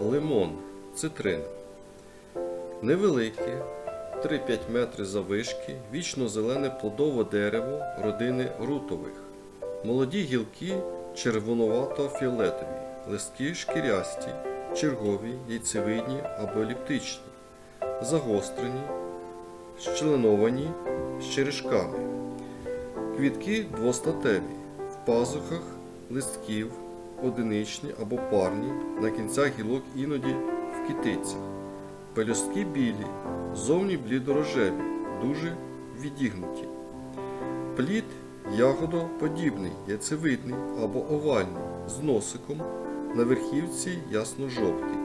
Лимон цитрин. Невелике, 3-5 метри завишки, вічно зелене плодове дерево родини рутових. Молоді гілки червонувато-фіолетові, листки шкірясті, чергові, яйцевидні або еліптичні, загострені, щеленовані з черешками. Квітки двостатеві, в пазухах листків, одиничні або парні, на кінцях гілок іноді в китицях. Пелюстки білі, зовні блідорожеві, дуже відігнуті. Плід ягодоподібний, яйцевидний або овальний, з носиком, на верхівці ясно-жовтий.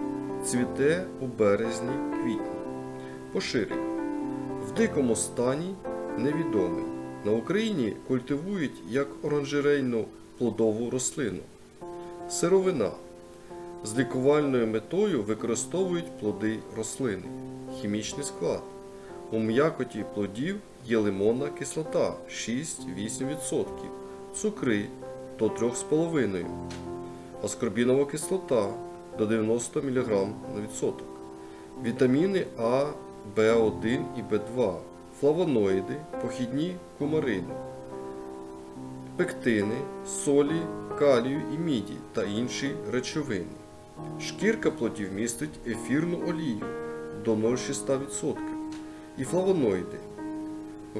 Цвіте у березні квітні. Поширення. В дикому стані невідомий. На Україні культивують як оранжерейну плодову рослину. Сировина. З лікувальною метою використовують плоди рослини. Хімічний склад. У м'якоті плодів є лимонна кислота 6-8%, цукри до 3,5%, аскорбінова кислота до 90 мг на відсоток, вітаміни А, В1 і В2, флавоноїди, похідні кумарини, пектини, солі, калію і міді та інші речовини. Шкірка плодів містить ефірну олію до 0,6% і флавоноїди.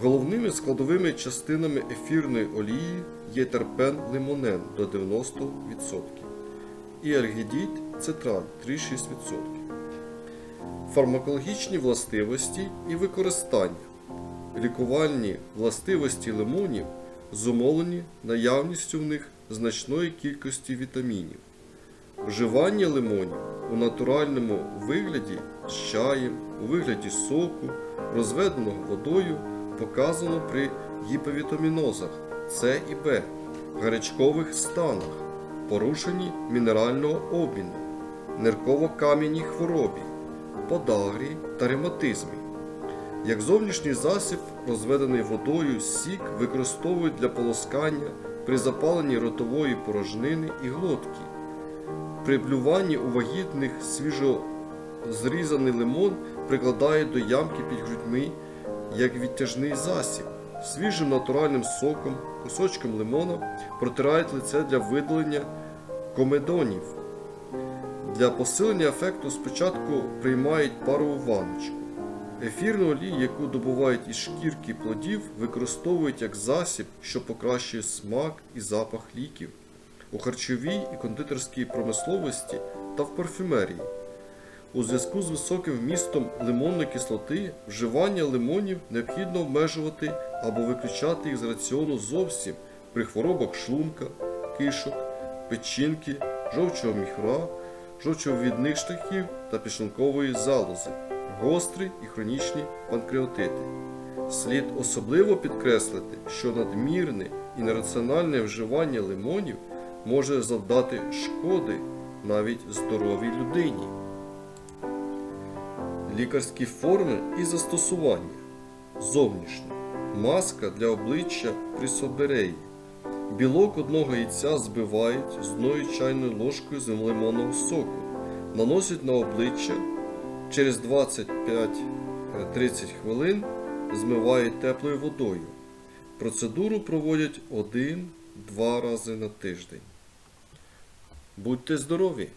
Головними складовими частинами ефірної олії є терпен лимонен до 90% і альгідід цитрат 3,6%. Фармакологічні властивості і використання. Лікувальні властивості лимонів зумовлені наявністю в них значної кількості вітамінів. Вживання лимонів у натуральному вигляді з чаєм, у вигляді соку, розведеного водою, показано при гіповітамінозах С і Б, гарячкових станах, порушенні мінерального обміну, нирково-кам'яній хворобі, подагрі та ревматизмі. Як зовнішній засіб, розведений водою, сік використовують для полоскання при запаленні ротової порожнини і глотки. При блюванні у вагітних свіжо зрізаний лимон прикладають до ямки під грудьми як відтяжний засіб. Свіжим натуральним соком, кусочком лимона протирають лице для видалення комедонів. Для посилення ефекту спочатку приймають парову ванночку. Ефірну олію, яку добувають із шкірки плодів, використовують як засіб, що покращує смак і запах ліків у харчовій і кондитерській промисловості та в парфюмерії. У зв'язку з високим вмістом лимонної кислоти вживання лимонів необхідно обмежувати або виключати їх з раціону зовсім при хворобах шлунка, кишок, печінки, жовчого міхра, жовчовідних шляхів та підшлункової залози, гострі і хронічні панкреатити. Слід особливо підкреслити, що надмірне і нераціональне вживання лимонів може завдати шкоди навіть здоровій людині. Лікарські форми і застосування. Зовнішнє. Маска для обличчя при собереї. Білок одного яйця збивають з одною чайною ложкою з лимонного соку. Наносять на обличчя. Через 25-30 хвилин змивають теплою водою. Процедуру проводять 1-2 рази на тиждень. Будьте здорові!